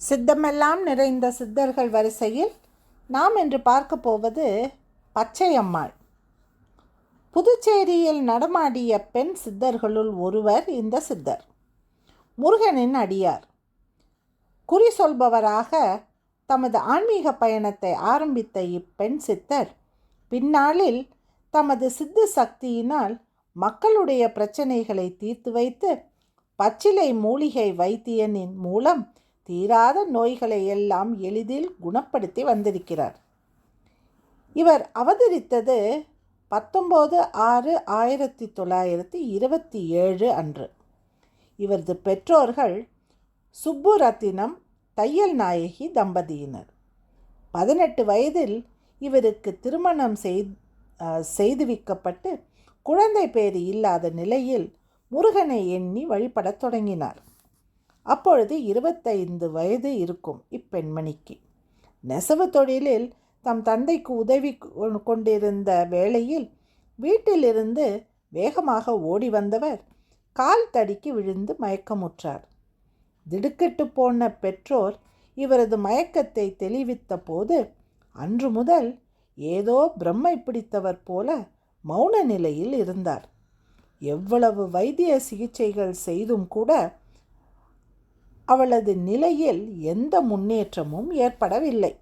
சித்தமெல்லாம் நிறைந்த சித்தர்கள் வரிசையில் நாம் இன்று பார்க்க போவது பச்சையம்மாள். புதுச்சேரியில் நடமாடிய பெண் சித்தர்களுள் ஒருவர் இந்த சித்தர். முருகனின் அடியார். குறி சொல்பவராக தமது ஆன்மீக பயணத்தை ஆரம்பித்த இப்பெண் சித்தர் பின்னாளில் தமது சித்து சக்தியினால் மக்களுடைய பிரச்சனைகளை தீர்த்து வைத்து பச்சிலை மூலிகை வைத்தியனின் மூலம் தீராத நோய்களை எல்லாம் எளிதில் குணப்படுத்தி வந்திருக்கிறார். இவர் அவதரித்தது பத்தொம்போது ஆறு ஆயிரத்தி தொள்ளாயிரத்தி இருபத்தி ஏழு அன்று. இவரது பெற்றோர்கள் சுப்புரத்தினம் தையல் நாயகி தம்பதியினர். பதினெட்டு வயதில் இவருக்கு திருமணம் செய்து செய்துவிக்கப்பட்டு குழந்தை பேறு இல்லாத நிலையில் முருகனை எண்ணி வழிபடத் தொடங்கினார். அப்பொழுது இருபத்தைந்து வயது இருக்கும் இப்பெண்மணிக்கு. நெசவு தொழிலில் தம் தந்தைக்கு உதவி கொண்டிருந்த வேளையில் வீட்டிலிருந்து வேகமாக ஓடி வந்தவர் கால் தடிக்கு விழுந்து மயக்கமுற்றார். திடுக்கிட்டு போன பெற்றோர் இவரது மயக்கத்தை தெளிவித்த போது அன்று முதல் ஏதோ பிரம்மை பிடித்தவர் போல மௌன நிலையில் இருந்தார். எவ்வளவு வைத்திய சிகிச்சைகள் செய்தும் கூட அவளது நிலையில் எந்த முன்னேற்றமும் ஏற்படவில்லை.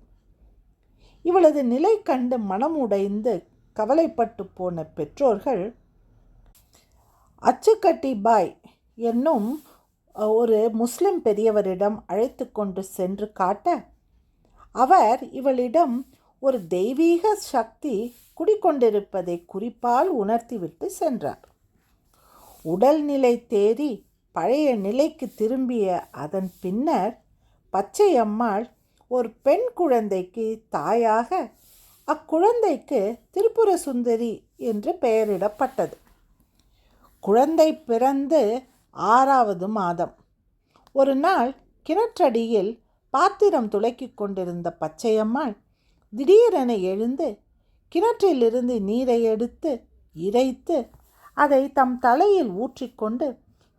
இவளது நிலை கண்டு மனமுடைந்து கவலைப்பட்டு போன பெற்றோர்கள் அச்சுக்கட்டி பாய் என்னும் ஒரு முஸ்லிம் பெரியவரிடம் அழைத்து கொண்டு சென்று காட்ட அவர் இவளிடம் ஒரு தெய்வீக சக்தி குடிக்கொண்டிருப்பதை குறிப்பால் உணர்த்திவிட்டு சென்றார். உடல்நிலை தேறி பழைய நிலைக்கு திரும்பிய அதன் பின்னர் பச்சையம்மாள் ஒரு பெண் குழந்தைக்கு தாயாக அக்குழந்தைக்கு திரிபுர சுந்தரி என்று பெயரிடப்பட்டது. குழந்தை பிறந்து ஆறாவது மாதம். ஒரு நாள் கிணற்றடியில் பாத்திரம் துளைக்கிக் கொண்டிருந்த பச்சையம்மாள் திடீரென எழுந்து கிணற்றிலிருந்து நீரை எடுத்து இறைத்து அதை தம் தலையில் ஊற்றிக்கொண்டு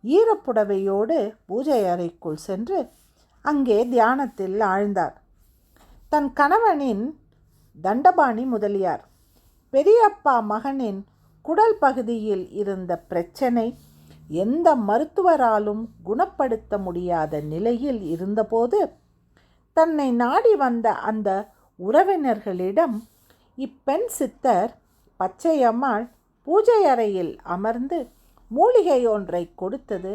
ஈரப்புடவையோடு பூஜை அறைக்குள் சென்று அங்கே தியானத்தில் ஆழ்ந்தார். தன் கணவனின் தண்டபாணி முதலியார். பெரியப்பா மகனின் குடல் பகுதியில் இருந்த பிரச்சனை எந்த மருத்துவராலும் குணப்படுத்த முடியாத நிலையில் இருந்தபோது தன்னை நாடி வந்த அந்த உறவினர்களிடம் இப்பெண் சித்தர் பச்சையம்மாள் பூஜை அறையில் அமர்ந்து மூலிகை ஒன்றை கொடுத்தது.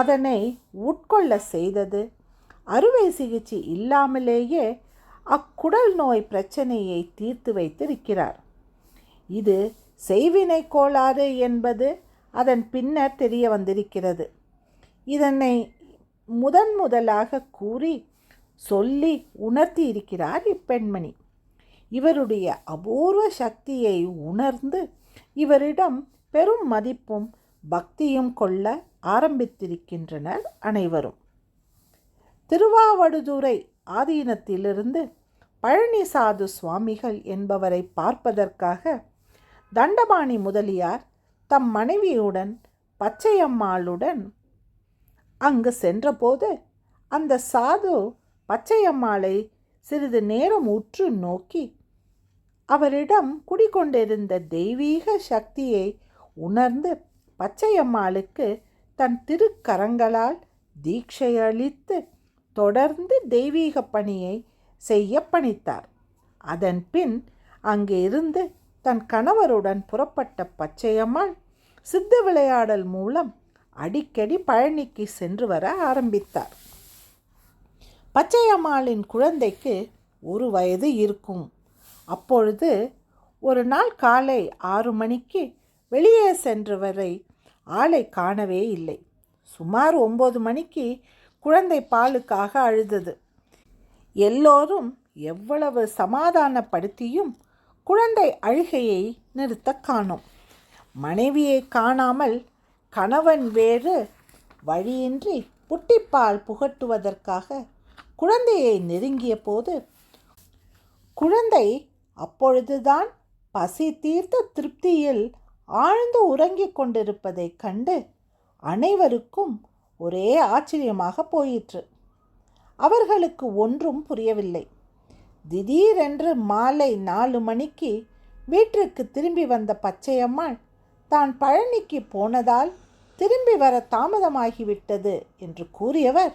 அதனை உட்கொள்ள செய்தது. அறுவை சிகிச்சை இல்லாமலேயே அக்குடல் நோய் பிரச்சனையை தீர்த்து வைத்திருக்கிறார். இது செய்வினை கோளாறு என்பது அதன் பின்னர் தெரிய வந்திருக்கிறது. இதனை முதன் முதலாக கூறி சொல்லி உணர்த்தி இருக்கிறார் இப்பெண்மணி. இவருடைய அபூர்வ சக்தியை உணர்ந்து இவரிடம் பெரும் மதிப்பும் பக்தியும் கொள்ள ஆரம்பித்திருக்கின்றனர் அனைவரும். திருவாவடுதுறை ஆதீனத்திலிருந்து பழனி சாது சுவாமிகள் என்பவரை பார்ப்பதற்காக தண்டபாணி முதலியார் தம் மனைவியுடன் பச்சையம்மாளுடன் அங்கு சென்றபோது அந்த சாது பச்சையம்மாளை சிறிது நேரம் உற்று நோக்கி அவரிடம் குடிக்கொண்டிருந்த தெய்வீக சக்தியை உணர்ந்து பச்சையம்மாளுக்கு தன் திருக்கரங்களால் தீட்சையளித்து தொடர்ந்து தெய்வீக பணியை செய்ய பணித்தார். அதன் பின் அங்கே இருந்து தன் கணவருடன் புறப்பட்ட பச்சையம்மாள் சித்த விளையாடல் மூலம் அடிக்கடி பழனிக்கு சென்று வர ஆரம்பித்தார். பச்சையம்மாளின் குழந்தைக்கு ஒரு வயது இருக்கும். அப்பொழுது ஒரு நாள் காலை ஆறு மணிக்கு வெளியே சென்றவரை ஆளை காணவே இல்லை. சுமார் ஒம்பது மணிக்கு குழந்தை பாலுக்காக அழுதது. எல்லோரும் எவ்வளவு சமாதானப்படுத்தியும் குழந்தை அழுகையை நிறுத்த காணோம். மனைவியை காணாமல் கணவன் வேறு வழியின்றி புட்டிப்பால் புகட்டுவதற்காக குழந்தையை நெருங்கிய போது குழந்தை அப்பொழுதுதான் பசி தீர்த்த திருப்தியில் ஆழ்ந்து உறங்கிக் கொண்டிருப்பதைக் கண்டு அனைவருக்கும் ஒரே ஆச்சரியமாக போயிற்று. அவர்களுக்கு ஒன்றும் புரியவில்லை. திடீரென்று மாலை நாலு மணிக்கு வீட்டிற்கு திரும்பி வந்த பச்சையம்மாள் தான் பழனிக்கு போனதால் திரும்பி வர தாமதமாகிவிட்டது என்று கூறியவர்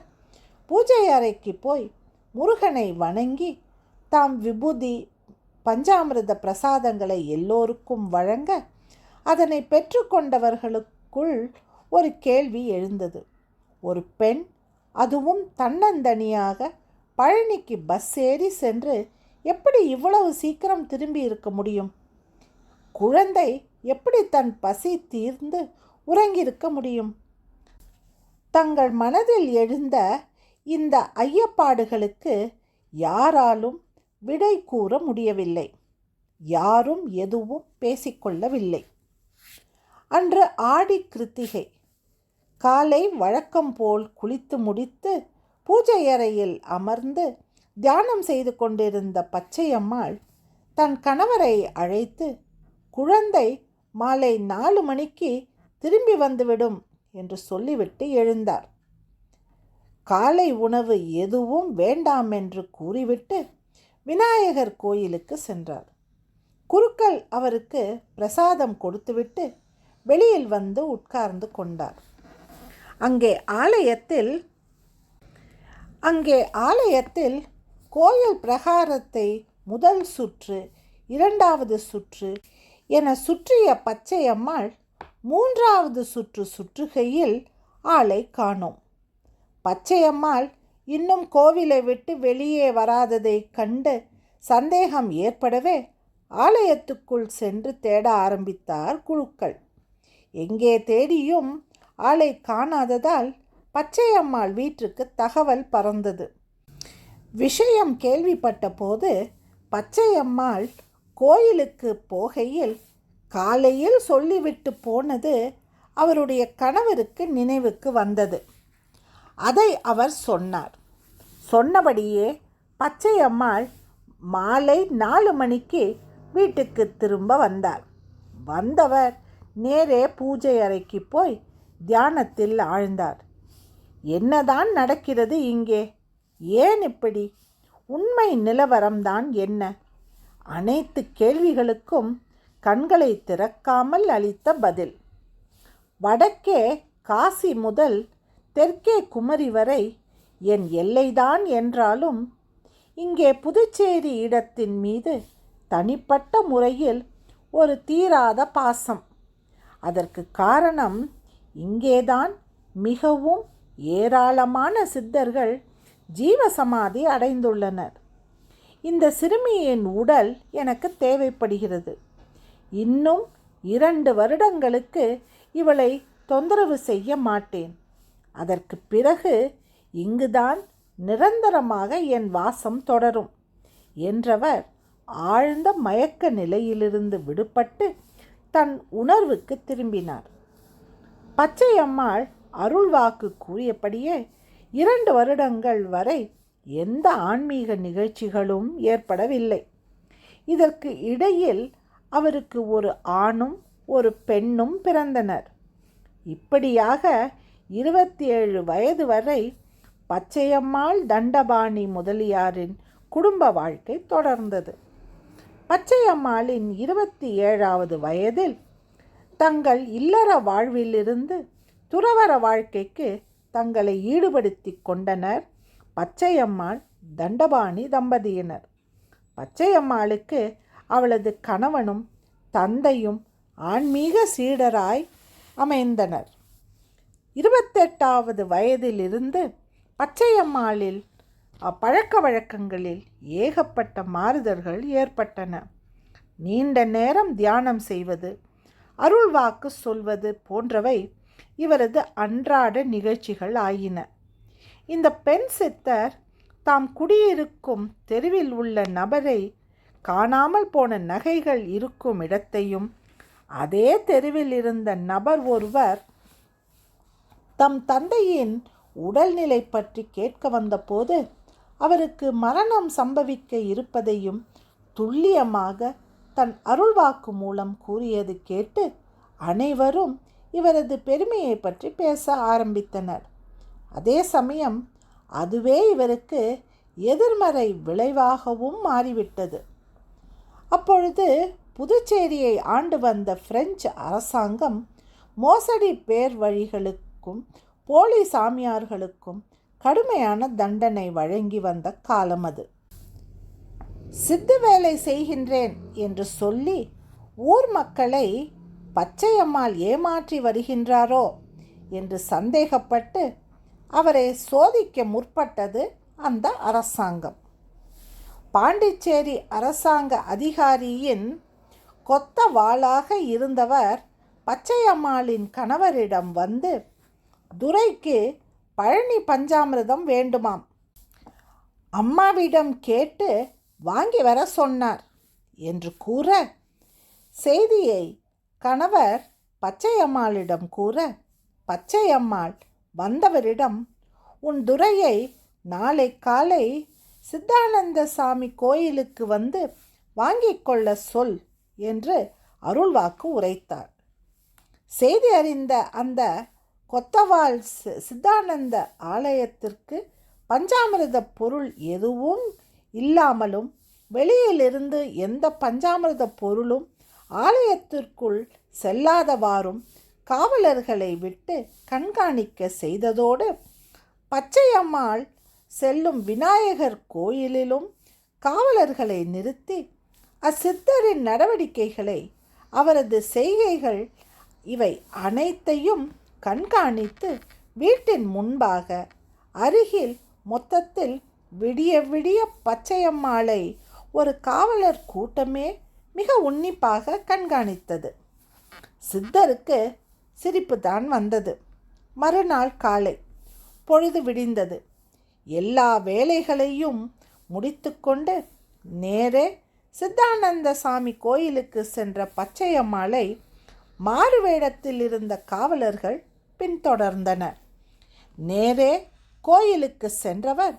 பூஜை அறைக்கு போய் முருகனை வணங்கி தாம் விபூதி பஞ்சாமிர்த பிரசாதங்களை எல்லோருக்கும் வழங்க அதனை பெற்றுக்கொண்டவர்களுக்குள் ஒரு கேள்வி எழுந்தது. ஒரு பெண் அதுவும் தன்னந்தனியாக பழனிக்கு பஸ் ஏறி சென்று எப்படி இவ்வளவு சீக்கிரம் திரும்பி இருக்க முடியும்? குழந்தை எப்படி தன் பசி தீர்ந்து உறங்கியிருக்க முடியும்? தங்கள் மனதில் எழுந்த இந்த ஐயப்பாடுகளுக்கு யாராலும் விடை கூற முடியவில்லை. யாரும் எதுவும் பேசிக்கொள்ளவில்லை. அன்று ஆடி கிருத்திகை. காலை வழக்கம் போல் குளித்து முடித்து பூஜை அறையில் அமர்ந்து தியானம் செய்து கொண்டிருந்த பச்சையம்மாள் தன் கணவரை அழைத்து குழந்தை மாலை நாலு மணிக்கு திரும்பி வந்துவிடும் என்று சொல்லிவிட்டு எழுந்தார். காலை உணவு எதுவும் வேண்டாம் என்று கூறிவிட்டு விநாயகர் கோயிலுக்கு சென்றார். குருக்கள் அவருக்கு பிரசாதம் கொடுத்துவிட்டு வெளியில் வந்து உட்கார்ந்து கொண்டார். அங்கே ஆலயத்தில் அங்கே ஆலயத்தில் கோயில் பிரகாரத்தை முதல் சுற்று இரண்டாவது சுற்று என சுற்றிய பச்சையம்மாள் மூன்றாவது சுற்று சுற்றுகையில் ஆளை காணோம். பச்சையம்மாள் இன்னும் கோவிலை விட்டு வெளியே வராததை கண்டு சந்தேகம் ஏற்படவே ஆலயத்துக்குள் சென்று தேட ஆரம்பித்தார் குழுக்கள். எங்கே தேடியும் ஆளை காணாததால் பச்சையம்மாள் வீட்டுக்கு தகவல் பறந்தது. விஷயம் கேள்விப்பட்ட போது பச்சையம்மாள் கோயிலுக்கு போகையில் காலையில் சொல்லிவிட்டு போனது அவருடைய கணவருக்கு நினைவுக்கு வந்தது. அதை அவர் சொன்னார். சொன்னபடியே பச்சையம்மாள் மாலை நாலு மணிக்கு வீட்டுக்கு திரும்ப வந்தார். வந்தவர் நேரே பூஜை அறைக்கு போய் தியானத்தில் ஆழ்ந்தார். என்னதான் நடக்கிறது இங்கே? ஏன் இப்படி? உண்மை நிலவரம்தான் என்ன? அனைத்து கேள்விகளுக்கும் கண்களை திறக்காமல் அளித்த பதில். வடக்கே காசி முதல் தெற்கே குமரி வரை என் எல்லைதான் என்றாலும் இங்கே புதுச்சேரி இடத்தின் மீது தனிப்பட்ட முறையில் ஒரு தீராத பாசம். அதற்கு காரணம் இங்கேதான் மிகவும் ஏராளமான சித்தர்கள் ஜீவசமாதி அடைந்துள்ளனர். இந்த சிறுமியின் உடல் எனக்கு தேவைப்படுகிறது. இன்னும் இரண்டு வருடங்களுக்கு இவளை தொந்தரவு செய்ய மாட்டேன். அதற்கு பிறகு இங்குதான் நிரந்தரமாக என் வாசம் தொடரும் என்றவர் ஆழ்ந்த மயக்க நிலையிலிருந்து விடுபட்டு தன் உணர்வுக்கு திரும்பினார். பச்சையம்மாள் அருள்வாக்கு கூறியபடியே இரண்டு வருடங்கள் வரை எந்த ஆன்மீக நிகழ்ச்சிகளும் ஏற்படவில்லை. இதற்கு இடையில் அவருக்கு ஒரு ஆணும் ஒரு பெண்ணும் பிறந்தனர். இப்படியாக இருபத்தி ஏழு வயது வரை பச்சையம்மாள் தண்டபாணி முதலியாரின் குடும்ப வாழ்க்கை தொடர்ந்தது. பச்சையம்மாளின் இருபத்தி ஏழாவது வயதில் தங்கள் இல்லற வாழ்விலிருந்து துறவர வாழ்க்கைக்கு தங்களை ஈடுபடுத்தி கொண்டனர் பச்சையம்மாள் தண்டபாணி தம்பதியினர். பச்சையம்மாளுக்கு அவளது கணவனும் தந்தையும் ஆன்மீக சீடராய் அமைந்தனர். இருபத்தெட்டாவது வயதிலிருந்து பச்சையம்மாளில் பழக்க வழக்கங்களில் ஏகப்பட்ட மாறுதல்கள் ஏற்பட்டன. நீண்ட நேரம் தியானம் செய்வது அருள் வாக்கு சொல்வது போன்றவை இவரது அன்றாட நிகழ்ச்சிகள் ஆயின. இந்த பெண் சித்தர் தாம் குடியிருக்கும் தெருவில் உள்ள நபரை காணாமல் போன நகைகள் இருக்கும் இடத்தையும் அதே தெருவில் இருந்த நபர் ஒருவர் தம் தந்தையின் உடல்நிலை பற்றி கேட்க வந்தபோது அவருக்கு மரணம் சம்பவிக்க இருப்பதையும் துல்லியமாக தன் அருள்வாக்கு மூலம் கூறியது கேட்டு அனைவரும் இவரது பெருமையை பற்றி பேச ஆரம்பித்தனர். அதே சமயம் அதுவே இவருக்கு எதிர்மறை விளைவாகவும் மாறிவிட்டது. அப்பொழுது புதுச்சேரியை ஆண்டு வந்த பிரெஞ்சு அரசாங்கம் மோசடி பேர் வழிகளுக்கும் போலி சாமியார்களுக்கும் கடுமையான தண்டனை வழங்கி வந்த காலம் அது. சித்து வேலை செய்கின்றேன் என்று சொல்லி ஊர் மக்களை பச்சையம்மாள் ஏமாற்றி வருகின்றாரோ என்று சந்தேகப்பட்டு அவரை சோதிக்க முற்பட்டது அந்த அரசாங்கம். பாண்டிச்சேரி அரசாங்க அதிகாரியின் கொத்த வாளாக இருந்தவர் பச்சையம்மாளின் கணவரிடம் வந்து துரைக்கு பழனி பஞ்சாமிரதம் வேண்டுமாம். அம்மாவிடம் கேட்டு வாங்கி வர சொன்னார் என்று கூற செய்தியை கணவர் பச்சையம்மாளிடம் கூற பச்சையம்மாள் வந்தவரிடம் உன் துரையை நாளை காலை சித்தானந்த சாமி கோயிலுக்கு வந்து வாங்கிக் கொள்ள சொல் என்று அருள்வாக்கு உரைத்தார். செய்தி அறிந்த அந்த கொத்தவால் சி- சித்தானந்த ஆலயத்திற்கு பஞ்சாமிரத பொருள் எதுவும் இல்லாமலும் வெளியிலிருந்து எந்த பஞ்சாமிரத பொருளும் ஆலயத்திற்குள் செல்லாதவாறும் காவலர்களை விட்டு கண்காணிக்க செய்ததோடு பச்சையம்மாள் செல்லும் விநாயகர் கோயிலிலும் காவலர்களை நிறுத்தி அச்சித்தரின் நடவடிக்கைகளை அவரது செய்கைகள் இவை அனைத்தையும் கண்காணித்து வீட்டின் முன்பாக அருகில் மொத்தத்தில் விடிய விடிய பச்சையம்மாளை ஒரு காவலர் கூட்டமே மிக உன்னிப்பாக கண்காணித்தது. சித்தருக்கு சிரிப்பு தான் வந்தது. மறுநாள் காலை பொழுது விடிந்தது. எல்லா வேலைகளையும் முடித்துக்கொண்டு நேரே சித்தானந்த சாமி கோயிலுக்கு சென்ற பச்சையம்மாளை மாறுவேடத்தில் இருந்த காவலர்கள் பின்தொடர்ந்தனர் நேரே கோயிலுக்கு சென்றவர்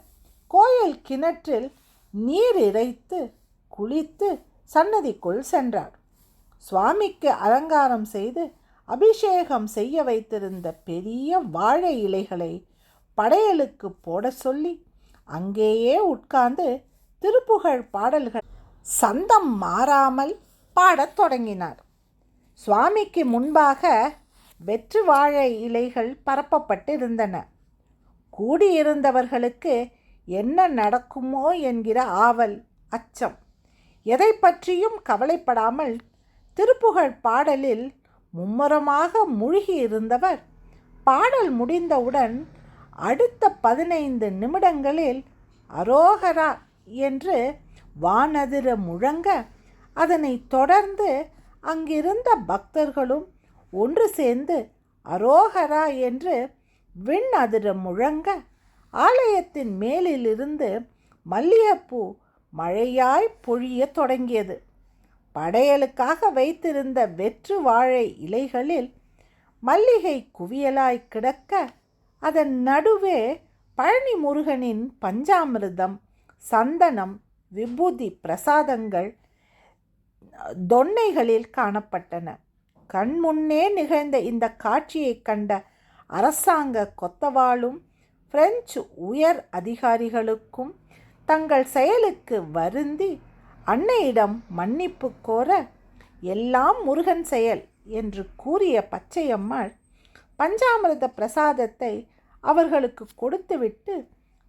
கோயில் கிணற்றில் நீர் இறைத்து குளித்து சன்னதிக்குள் சென்றார். சுவாமிக்கு அலங்காரம் செய்து அபிஷேகம் செய்ய வைத்திருந்த பெரிய வாழை இலைகளை படையலுக்கு போட சொல்லி அங்கேயே உட்கார்ந்து திருப்புகழ் பாடல்கள் சந்தம் மாறாமல் பாடத் தொடங்கினார். சுவாமிக்கு முன்பாக வெற்று வாழை இலைகள் பரப்பப்பட்டிருந்தன. கூடியிருந்தவர்களுக்கு என்ன நடக்குமோ என்கிற ஆவல் அச்சம். எதை பற்றியும் கவலைப்படாமல் திருப்புகழ் பாடலில் மும்முரமாக மூழ்கியிருந்தவர். பாடல் முடிந்தவுடன் அடுத்த பதினைந்து நிமிடங்களில் அரோகரா என்று வானதிர முழங்க அதனைத் தொடர்ந்து அங்கிருந்த பக்தர்களும் ஒன்று சேர்ந்து அரோகரா என்று விண் அதிரம் முழங்க ஆலயத்தின் மேலிலிருந்து மல்லிகைப்பூ மழையாய் பொழியத் தொடங்கியது. படையலுக்காக வைத்திருந்த வெற்று வாழை இலைகளில் மல்லிகை குவியலாய் கிடக்க அதன் நடுவே பழனி முருகனின் பஞ்சாமிர்தம் சந்தனம் விபூதி பிரசாதங்கள் தொன்னைகளில் காணப்பட்டன. கண் முன்னே நிகழ்ந்த இந்த காட்சியை கண்ட அரசாங்க கொத்தவாளும் பிரெஞ்சு உயர் அதிகாரிகளுக்கும் தங்கள் செயலுக்கு வருந்தி அன்னையிடம் மன்னிப்பு கோர எல்லாம் முருகன் செயல் என்று கூறிய பச்சையம்மாள் பஞ்சாமிரத பிரசாதத்தை அவர்களுக்கு கொடுத்துவிட்டு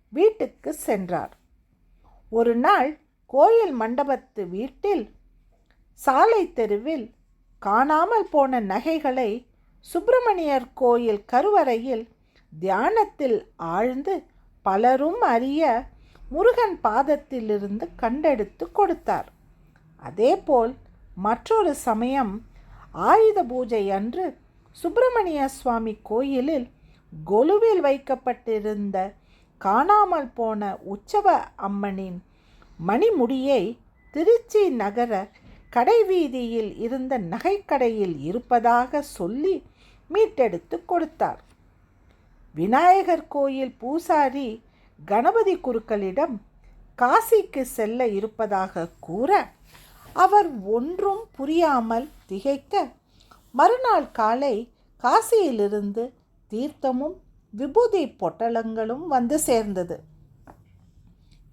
வீட்டுக்கு சென்றார். ஒரு நாள் கோயில் மண்டபத்து வீட்டில் சாலை தெருவில் காணாமல் போன நகைகளை சுப்பிரமணியர் கோயில் கருவறையில் தியானத்தில் ஆழ்ந்து பலரும் அறிய முருகன் பாதத்திலிருந்து கண்டெடுத்து கொடுத்தார். அதேபோல் மற்றொரு சமயம் ஆயுத பூஜை அன்று சுப்பிரமணிய சுவாமி கோயிலில் கொலுவில் வைக்கப்பட்டிருந்த காணாமல் போன உற்சவ அம்மனின் மணிமுடியை திருச்சி நகர கடைவீதியில் இருந்த நகைக்கடையில் இருப்பதாக சொல்லி மீட்டெடுத்து கொடுத்தார். விநாயகர் கோயில் பூசாரி கணபதி குருக்களிடம் காசிக்கு செல்ல இருப்பதாக கூற அவர் ஒன்றும் புரியாமல் திகைக்க மறுநாள் காலை காசியிலிருந்து தீர்த்தமும் விபூதி பொட்டலங்களும் வந்து சேர்ந்தது.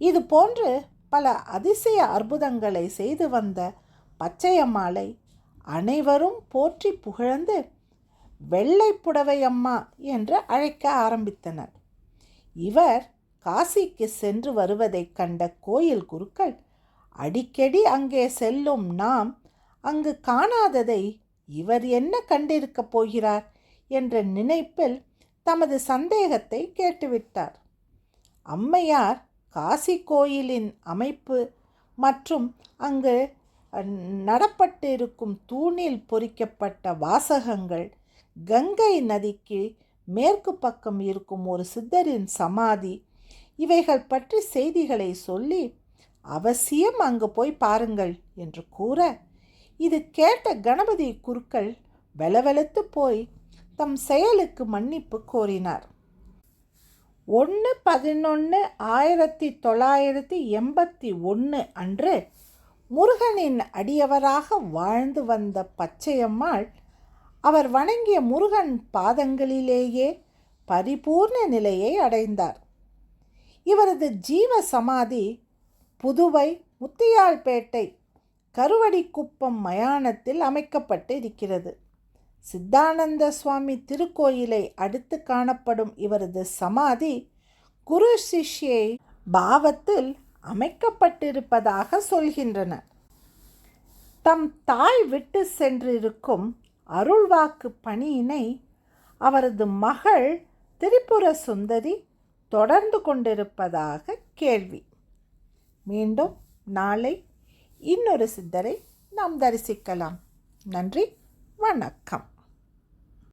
இது போன்று பல அதிசய அற்புதங்களை செய்து வந்த பச்சையம்மாளை அனைவரும் போற்றி புகழ்ந்து வெள்ளை புடவையம்மா என்று அழைக்க ஆரம்பித்தனர். இவர் காசிக்கு சென்று வருவதைக் கண்ட கோயில் குருக்கள் அடிக்கடி அங்கே செல்லும் நாம் அங்கு காணாததை இவர் என்ன கண்டிருக்கப் போகிறார் என்ற நினைப்பில் தமது சந்தேகத்தை கேட்டுவிட்டார். அம்மையார் காசி கோயிலின் அமைப்பு மற்றும் அங்கு நடப்பட்டிருக்கும் தூணில் பொறிக்கப்பட்ட வாசகங்கள் கங்கை நதிக்கு மேற்கு பக்கம் இருக்கும் ஒரு சித்தரின் சமாதி. இவைகள் பற்றி செய்திகளை சொல்லி அவசியம் அங்கு போய் பாருங்கள் என்று கூற இது கேட்ட கணபதி குருக்கள் வெலவெலத்து போய் தம் செயலுக்கு மன்னிப்பு கோரினார். ஒன்று பதினொன்று ஆயிரத்தி தொள்ளாயிரத்தி எண்பத்தி ஒன்று அன்று முருகனின் அடியவராக வாழ்ந்து வந்த பச்சையம்மாள் அவர் வணங்கிய முருகன் பாதங்களிலேயே பரிபூர்ண நிலையை அடைந்தார். இவரது ஜீவ சமாதி புதுவை முத்தியால்பேட்டை கருவடிக்குப்பம் மயானத்தில் அமைக்கப்பட்டு இருக்கிறது சித்தானந்த சுவாமி திருக்கோயிலை அடுத்து காணப்படும் இவரது சமாதி குரு சிஷ்யை பாவத்தில் அமைக்கப்பட்டிருப்பதாக சொல்கின்றனர் தம் தாய் விட்டு சென்றிருக்கும் அருள்வாக்கு பணியினை அவரது மகள் திரிபுர சுந்தரி தொடர்ந்து கொண்டிருப்பதாக கேள்வி. மீண்டும் நாளை இன்னொரு சித்தரை நாம் தரிசிக்கலாம். நன்றி வணக்கம்.